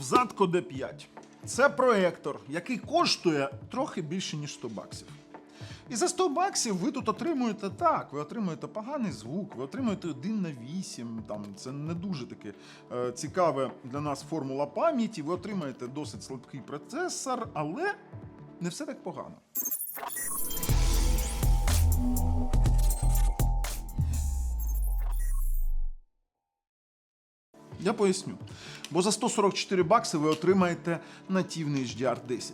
Взадко D5. Це проектор, який коштує трохи більше, ніж 100 баксів. І за 100 баксів ви тут отримуєте так, ви отримуєте поганий звук, ви отримуєте 1 на 8, там, це не дуже таке е, цікаве для нас формула пам'яті, ви отримаєте досить слабкий процесор, але не все так погано. Я поясню. Бо за 144 бакси ви отримаєте нативний HDR10.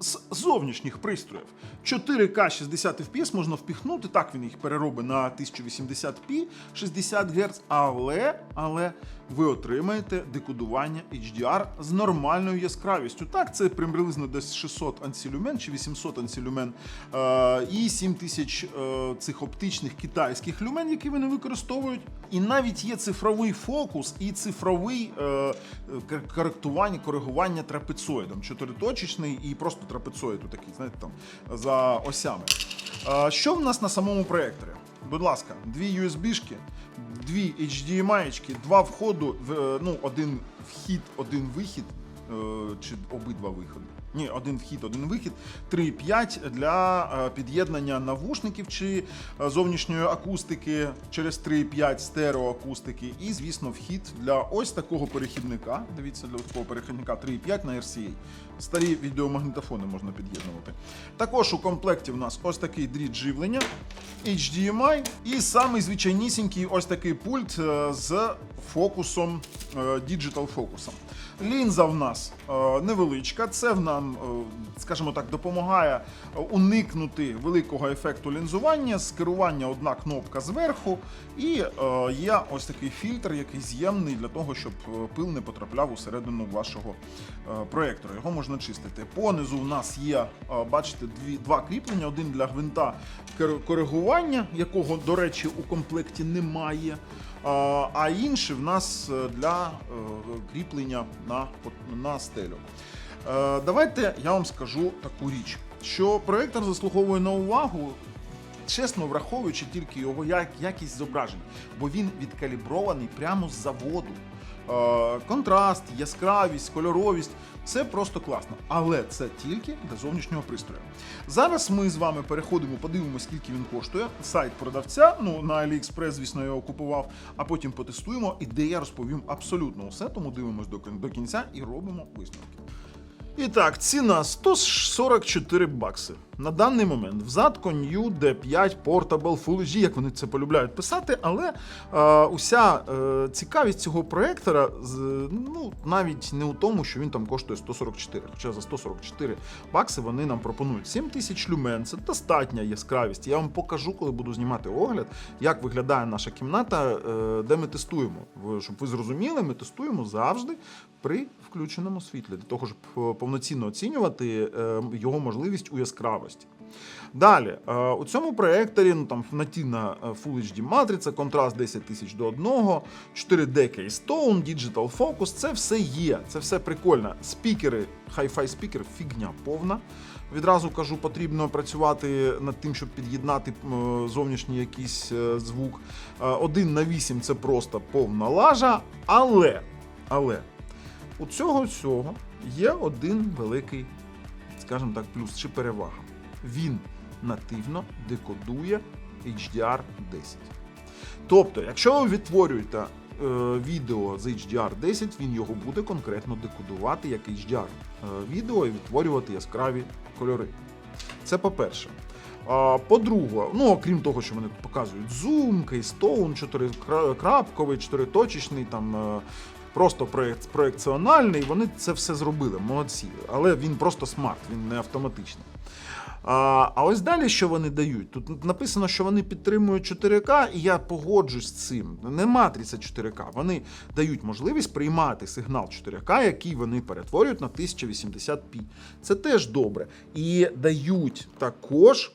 З зовнішніх пристроїв 4К 60 FPS можна впіхнути, так він їх переробить на 1080p 60 Гц, але, але ви отримаєте декодування HDR з нормальною яскравістю. Так, це приблизно десь 600 ансілюмен чи 800 ансілюмен е, і 7000 е, цих оптичних китайських люмен, які вони використовують. І навіть є цифровий фокус і цифровий е, коректування, коригування трапецоїдом. Чотириточечний і просто трапецоїд, такий, знаєте, там за осями. Що в нас на самому проєкторі? Будь ласка, дві USB-шки, дві HDMI-очки, два входу, е, ну, один вхід, один вихід, е, чи обидва виходи. Ні, один вхід, один вихід, 3,5 для е, під'єднання навушників чи е, зовнішньої акустики через 3,5 стереоакустики. І, звісно, вхід для ось такого перехідника. Дивіться, для такого перехідника 3,5 на RCA. Старі відеомагнітофони можна під'єднувати. Також у комплекті в нас ось такий дріт живлення, HDMI і самий звичайнісінький ось такий пульт е, з фокусом, е, Digital фокусом. Лінза в нас е, невеличка, це в нам, е, скажімо так, допомагає е, уникнути великого ефекту лінзування. З керування одна кнопка зверху, і є ось такий фільтр, який з'ємний для того, щоб пил не потрапляв усередину вашого проєктора. Його можна чистити. Понизу в нас є, бачите, дві, два кріплення: один для гвинта коригування, якого, до речі, у комплекті немає. А інші в нас е, для е, кріплення на, на стелю. Е, Давайте я вам скажу таку річ, що проєктор заслуговує на увагу, чесно враховуючи тільки його якість зображень, бо він відкалібрований прямо з заводу. Е, Контраст, яскравість, кольоровість це просто класно. Але це тільки для зовнішнього пристрою. Зараз ми з вами переходимо, подивимося, скільки він коштує. Сайт продавця, ну на AliExpress, звісно, його купував, а потім потестуємо, і де я розповім абсолютно усе, тому дивимось до кінця і робимо висновки. І так, ціна 144 бакси. На даний момент взадко New D5 Portable Full HD, як вони це полюбляють писати, але е, уся е, цікавість цього проектора з, ну, навіть не у тому, що він там коштує 144. Хоча за 144 бакси вони нам пропонують 7000 люмен. Це достатня яскравість. Я вам покажу, коли буду знімати огляд, як виглядає наша кімната, е, де ми тестуємо. Щоб ви зрозуміли, ми тестуємо завжди при включеному світлі, для того, щоб е, повноцінно оцінювати е, його можливість у яскравості. Далі, е, у цьому проекторі ну, там нативна е, Full HD матриця, контраст 10 тисяч до 1, 4D Keystone, Digital Focus, це все є, це все прикольно. Спікери, Hi-Fi спікер, фігня повна. Відразу кажу, потрібно працювати над тим, щоб під'єднати зовнішній якийсь е, звук. Е, 1 на 8 це просто повна лажа, але, але у цього всього є один великий, скажімо так, плюс чи перевага. Він нативно декодує HDR 10. Тобто, якщо ви відтворюєте е, відео з HDR 10, він його буде конкретно декодувати як HDR е, відео і відтворювати яскраві кольори. Це по-перше. По-друге, ну окрім того, що тут показують зум, кейстоун, чотирикрапковий, чотириточечний, там е, просто проєкт, проєкціональний, вони це все зробили, молодці. Але він просто смарт, він не автоматичний. А, а ось далі, що вони дають? Тут написано, що вони підтримують 4К, і я погоджусь з цим. Не матриця 4К. Вони дають можливість приймати сигнал 4К, який вони перетворюють на 1080p. Це теж добре. І дають також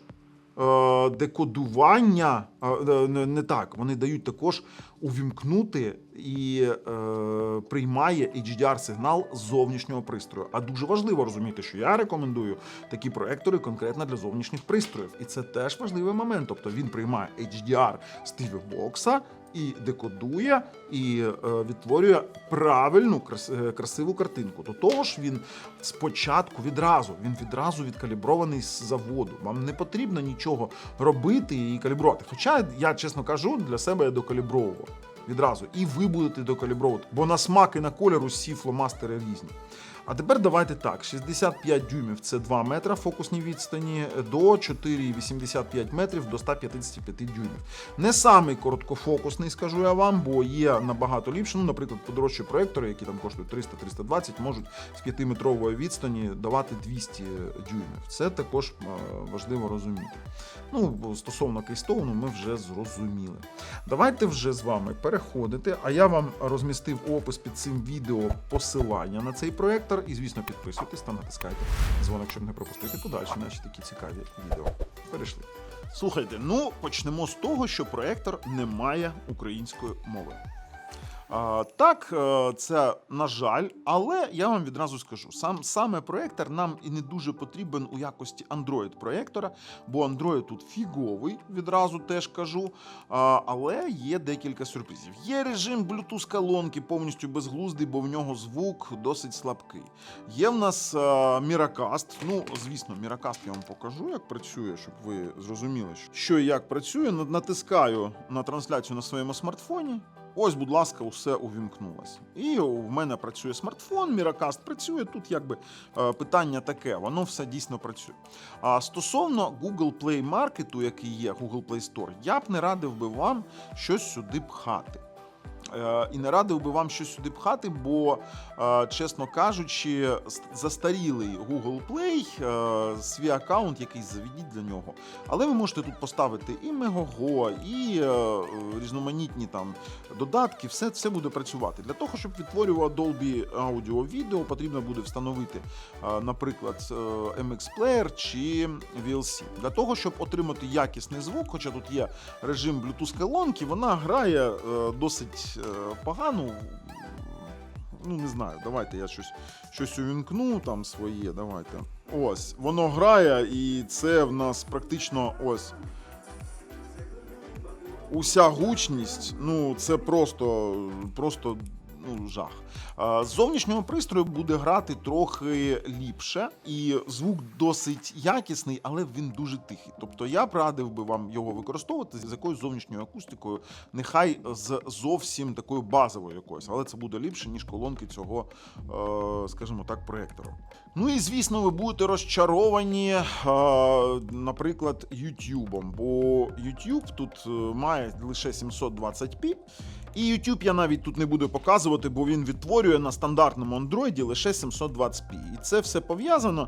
е, декодування. е, не, так, вони дають також увімкнути і е, приймає HDR-сигнал з зовнішнього пристрою. А дуже важливо розуміти, що я рекомендую такі проектори конкретно для зовнішніх пристроїв. І це теж важливий момент. Тобто він приймає HDR з TV-бокса і декодує, і е, відтворює правильну крас- е, красиву картинку. До того ж, він спочатку відразу, він відразу відкалібрований з заводу. Вам не потрібно нічого робити і калібрувати. Хоча я чесно кажу, для себе я докалібровував відразу. І ви будете докалібровувати, бо на смак і на колір усі фломастери різні. А тепер давайте так: 65 дюймів це 2 метра фокусній відстані, до 4,85 метрів до 155 дюймів. Не самий короткофокусний, скажу я вам, бо є набагато ліпше. Ну, наприклад, подорожчі проектори, які там коштують 300-320, можуть з 5-метрової відстані давати 200 дюймів. Це також е, важливо розуміти. Ну, стосовно кейстоуну, ми вже зрозуміли. Давайте вже з вами переходити. А я вам розмістив опис під цим відео посилання на цей проектор. І, звісно, підписуйтесь та натискайте дзвоник, щоб не пропустити подальші наші такі цікаві відео. Перейшли. Слухайте, ну почнемо з того, що проектор не має української мови. Так, е, це на жаль, але я вам відразу скажу: сам саме проектор нам і не дуже потрібен у якості Android проектора, бо Android тут фіговий, відразу теж кажу. Але є декілька сюрпризів. Є режим Bluetooth колонки повністю безглуздий, бо в нього звук досить слабкий. Є в нас а, Miracast. Ну, звісно, Miracast я вам покажу, як працює, щоб ви зрозуміли, що і як працює. Натискаю на трансляцію на своєму смартфоні. Ось, будь ласка, усе увімкнулося. І в мене працює смартфон, Miracast працює. Тут якби е, питання таке, воно все дійсно працює. А стосовно Google Play Market, який є, Google Play Store, я б не радив би вам щось сюди пхати. Е, І не радив би вам щось сюди пхати, бо, е, чесно кажучи, застарілий Google Play, е, свій аккаунт якийсь заведіть для нього. Але ви можете тут поставити і Megogo, і різноманітні там додатки, все це буде працювати. Для того, щоб відтворював Dolby Audio відео, потрібно буде встановити, наприклад, MX Player чи VLC. Для того, щоб отримати якісний звук, хоча тут є режим Bluetooth колонки, вона грає досить е, погано. Ну, не знаю, давайте я щось, щось увімкну там своє. Давайте. Ось, воно грає, і це в нас практично ось уся гучність, ну це просто, просто ну, жах. З зовнішнього пристрою буде грати трохи ліпше, і звук досить якісний, але він дуже тихий. Тобто я б радив би вам його використовувати з якоюсь зовнішньою акустикою, нехай з зовсім такою базовою якоюсь, але це буде ліпше, ніж колонки цього, е, скажімо так, проектора. Ну і звісно, ви будете розчаровані, е, наприклад, YouTube, бо YouTube тут е, має лише 720p. І YouTube я навіть тут не буду показувати, бо він відтворює на стандартному Android лише 720p. І це все пов'язано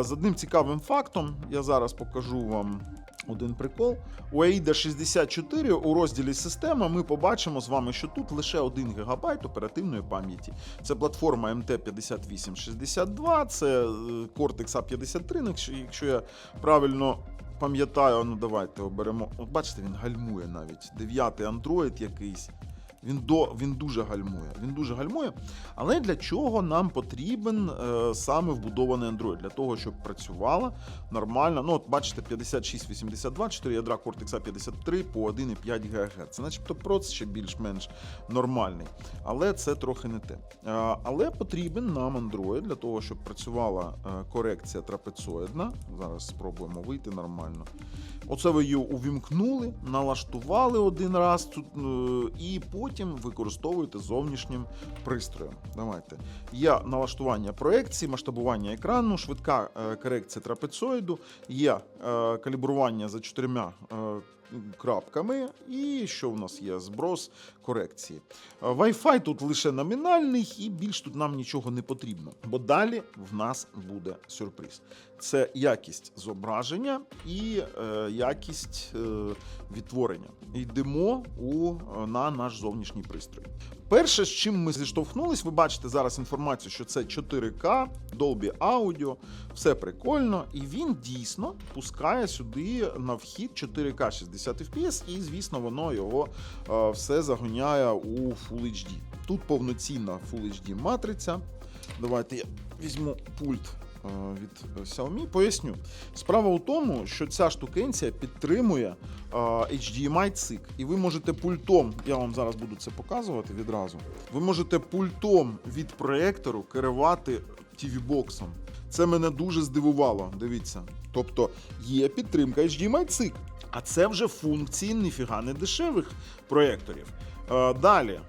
з одним цікавим фактом. Я зараз покажу вам один прикол. У AIDA 64 у розділі система ми побачимо з вами, що тут лише 1 ГБ оперативної пам'яті. Це платформа MT5862, це е, Cortex A53, ну, якщо я правильно пам'ятаю, ну давайте оберемо. От бачите, він гальмує навіть. Дев'ятий Android якийсь. Він до він дуже гальмує. Він дуже гальмує. Але для чого нам потрібен е, саме вбудований Android? Для того, щоб працювала нормально. Ну, от бачите, 5682, 4 ядра Cortex A53 по 1,5 ГГц. Це начебто проц ще більш-менш нормальний. Але це трохи не те. Е, але потрібен нам Android для того, щоб працювала е, корекція трапецоїдна. Зараз спробуємо вийти нормально. Оце ви її увімкнули, налаштували один раз тут, е, і потім використовуєте зовнішнім пристроєм. Давайте. Є налаштування проекції, масштабування екрану, швидка е, корекція трапецоїду, є е, калібрування за чотирма е, крапками, і що в нас є? Зброс корекції. Е, Wi-Fi тут лише номінальний, і більш тут нам нічого не потрібно. Бо далі в нас буде сюрприз. Це якість зображення і е, якість е, відтворення. Йдемо у, е, на наш зовнішній пристрій. Перше, з чим ми зіштовхнулись, ви бачите зараз інформацію, що це 4К, Dolby Audio, все прикольно, і він дійсно пускає сюди на вхід 4К 60 FPS, і звісно, воно його е, все загоняє у Full HD. Тут повноцінна Full HD матриця. Давайте я візьму пульт від Xiaomi. Поясню. Справа у тому, що ця штукенція підтримує е, HDMI цик, і ви можете пультом, я вам зараз буду це показувати відразу. Ви можете пультом від проєктору керувати TV-боксом. Це мене дуже здивувало. Дивіться. Тобто є підтримка HDMI цик. А це вже функції ніфіга не дешевих проєкторів. Е, далі.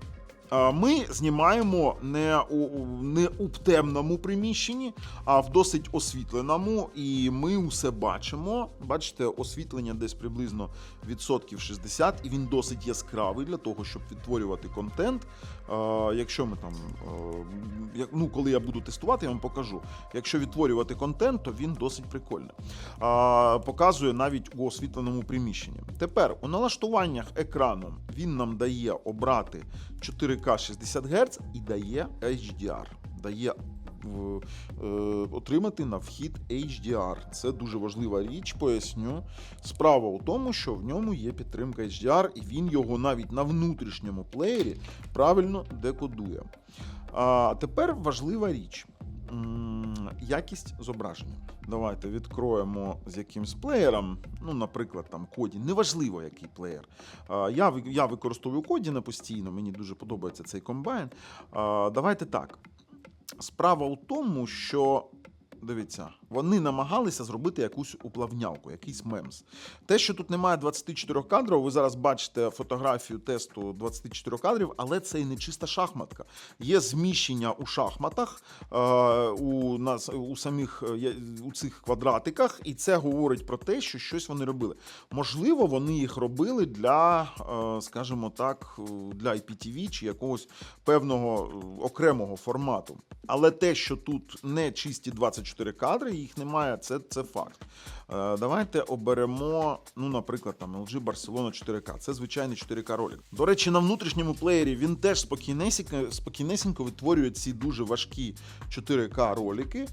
Ми знімаємо не у, не у темному приміщенні, а в досить освітленому, і ми усе бачимо. Бачите, освітлення десь приблизно відсотків 60, і він досить яскравий для того, щоб відтворювати контент. Якщо ми там, ну коли я буду тестувати, я вам покажу. Якщо відтворювати контент, то він досить прикольний. Показує навіть у освітленому приміщенні. Тепер у налаштуваннях екрану він нам дає обрати 4К 60 Гц і дає HDR. Дає е, отримати на вхід HDR. Це дуже важлива річ, поясню. Справа у тому, що в ньому є підтримка HDR, і він його навіть на внутрішньому плеєрі правильно декодує. А тепер важлива річ. Якість зображення. Давайте відкроємо з якимсь плеєром, ну, наприклад, там Коді, неважливо який плеєр. Я, я використовую Коді на постійно, мені дуже подобається цей комбайн. Давайте так. Справа у тому, що. Дивіться, вони намагалися зробити якусь уплавнялку, якийсь мемс. Те, що тут немає 24 кадрів, ви зараз бачите фотографію тесту 24 кадрів, але це і не чиста шахматка. Є зміщення у шахматах е, у нас у самих е, у цих квадратиках, і це говорить про те, що щось вони робили. Можливо, вони їх робили для, е, скажімо так, для IPTV чи якогось певного окремого формату. Але те, що тут не чисті 24 кадри, їх немає, це, це факт. Е, Давайте оберемо, ну, наприклад, там LG Barcelona 4K. Це звичайний 4К ролик. До речі, на внутрішньому плеєрі він теж спокійнесенько, спокійнесенько витворює ці дуже важкі 4К ролики.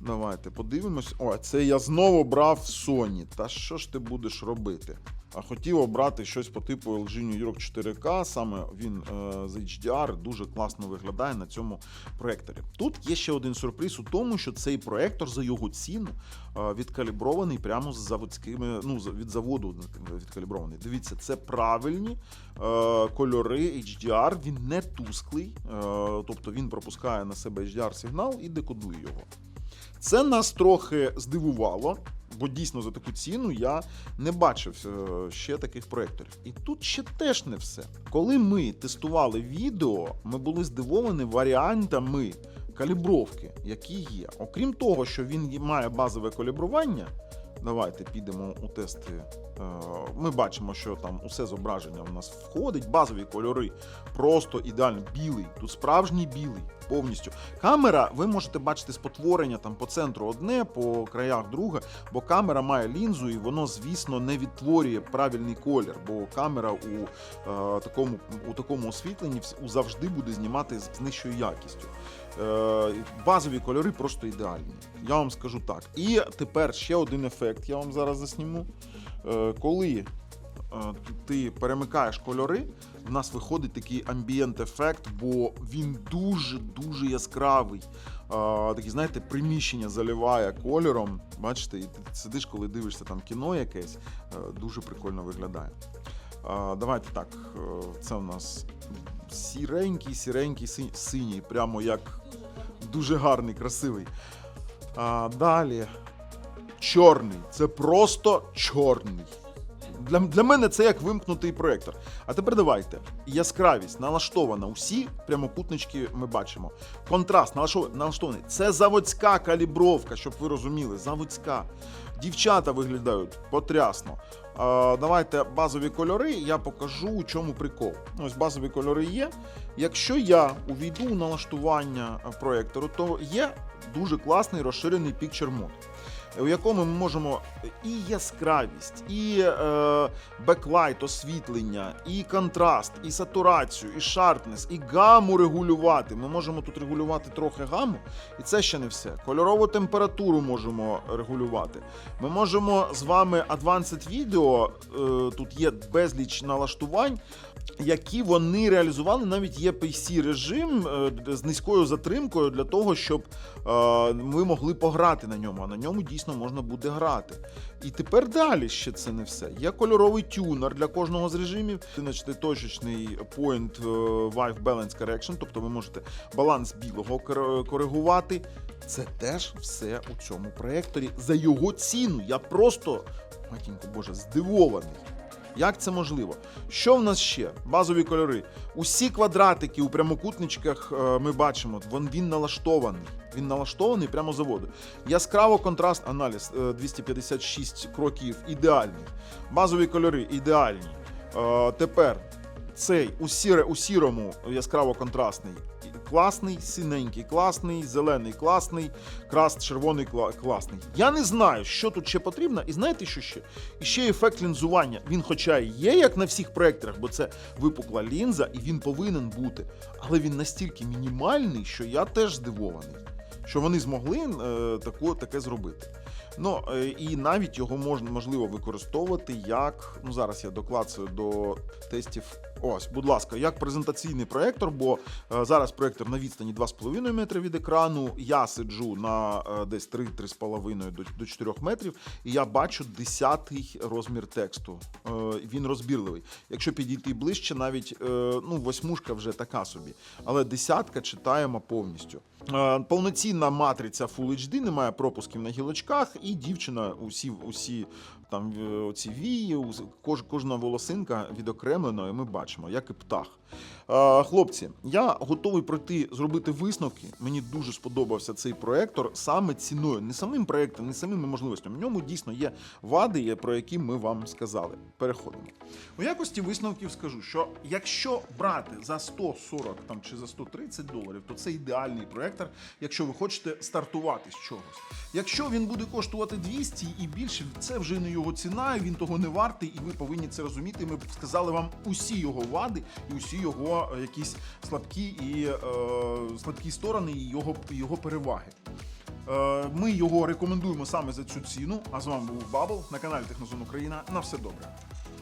Давайте подивимось. О, це я знову брав Sony. Та що ж ти будеш робити? Хотів обрати щось по типу LG New York 4K, саме він е, з HDR дуже класно виглядає на цьому проекторі. Тут є ще один сюрприз у тому, що цей проектор за його ціну е, відкалібрований прямо з заводськими, ну від заводу відкалібрований. Дивіться, це правильні е, кольори HDR, він не тусклий, тобто він пропускає на себе HDR сигнал і декодує його. Це нас трохи здивувало, бо дійсно за таку ціну я не бачив е, ще таких проєкторів. І тут ще теж не все. Коли ми тестували відео, ми були здивовані варіантами калібровки, які є. Окрім того, що він має базове калібрування. Давайте підемо у тести. Е, Ми бачимо, що там усе зображення у нас входить, базові кольори, просто ідеально білий. Тут справжній білий, повністю. Камера, ви можете бачити спотворення там по центру одне, по краях друге, бо камера має лінзу, і воно, звісно, не відтворює правильний колір, бо камера у, е, такому, у такому освітленні завжди буде знімати з нижчою якістю. Е, базові кольори просто ідеальні. Я вам скажу так. І тепер ще один ефект, я вам зараз засніму. Е, коли е, ти перемикаєш кольори, в нас виходить такий амбієнт ефект, бо він дуже-дуже яскравий. Такі, знаєте, приміщення заливає кольором. Бачите, і ти сидиш, коли дивишся там кіно якесь, дуже прикольно виглядає. Давайте так, це у нас сіренький, сіренький, синій, прямо як дуже гарний, красивий. А, далі. Чорний. Це просто чорний. Для, для мене це як вимкнутий проєктор. А тепер давайте. Яскравість налаштована. Усі прямокутнички ми бачимо. Контраст налаштований. Це заводська калібровка, щоб ви розуміли. Заводська. Дівчата виглядають потрясно. А, давайте базові кольори. Я покажу, у чому прикол. Ось базові кольори є. Якщо я увійду у налаштування е, проєктору, то є дуже класний розширений Picture Mode у якому ми можемо і яскравість, і е, беклайт, освітлення, і контраст, і сатурацію, і шарпнес, і гаму регулювати. Ми можемо тут регулювати трохи гаму, і це ще не все. Кольорову температуру можемо регулювати. Ми можемо з вами Advanced Video, е, тут є безліч налаштувань, які вони реалізували. Навіть є PC режим е, з низькою затримкою для того, щоб е, ми могли пограти на ньому. А на ньому дійсно можна буде грати. І тепер далі ще це не все. Є кольоровий тюнер для кожного з режимів. Значить, точечний point е, Wife Balance Correction, тобто ви можете баланс білого коригувати. Це теж все у цьому проєкторі за його ціну. Я просто, матінко Боже, здивований. Як це можливо? Що в нас ще? Базові кольори. Усі квадратики у прямокутничках е, ми бачимо, він, він налаштований. Він налаштований прямо заводу. Яскраво контраст аналіз е, 256 кроків ідеальний. Базові кольори ідеальні. Е, Тепер цей у, сіре, у сірому яскраво контрастний. Класний, синенький, класний, зелений, класний, крас, червоний кла- класний. Я не знаю, що тут ще потрібно, і знаєте, що ще? І ще ефект лінзування. Він, хоча і є, як на всіх проекторах, бо це випукла лінза, і він повинен бути. Але він настільки мінімальний, що я теж здивований, що вони змогли е, тако, таке зробити. Ну е, і навіть його можна можливо використовувати як. Ну зараз я доклацаю до тестів. Ось, будь ласка, як презентаційний проектор, бо е, зараз проектор на відстані 2,5 метри від екрану. Я сиджу на е, десь 3-3,5 до, до 4 метрів, і я бачу 10-й розмір тексту. Він розбірливий. Якщо підійти ближче, навіть ну, восьмушка вже така собі. Але десятка читаємо повністю. Е, Повноцінна матриця Full HD, немає пропусків на гілочках, і дівчина усі, усі там е, оці вії, кож, кожна волосинка відокремлена, і ми бачимо, як і птах. Е, Хлопці, я готовий пройти зробити висновки. Мені дуже сподобався цей проектор саме ціною, не самим проектом, не самими можливостями. В ньому дійсно є вади, про які ми вам сказали. Переходимо. У якості висновків скажу, що якщо брати за 140 там, чи за 130 доларів, то це ідеальний проектор, якщо ви хочете стартувати з чогось. Якщо він буде коштувати 200 і більше, це вже не його ціна, і він того не вартий, і ви повинні це розуміти. Ми сказали вам усі його вади і усі його е, якісь слабкі і е, слабкі сторони і його, його переваги. Е, Ми його рекомендуємо саме за цю ціну. А з вами був Бабл на каналі Технозон Україна. На все добре.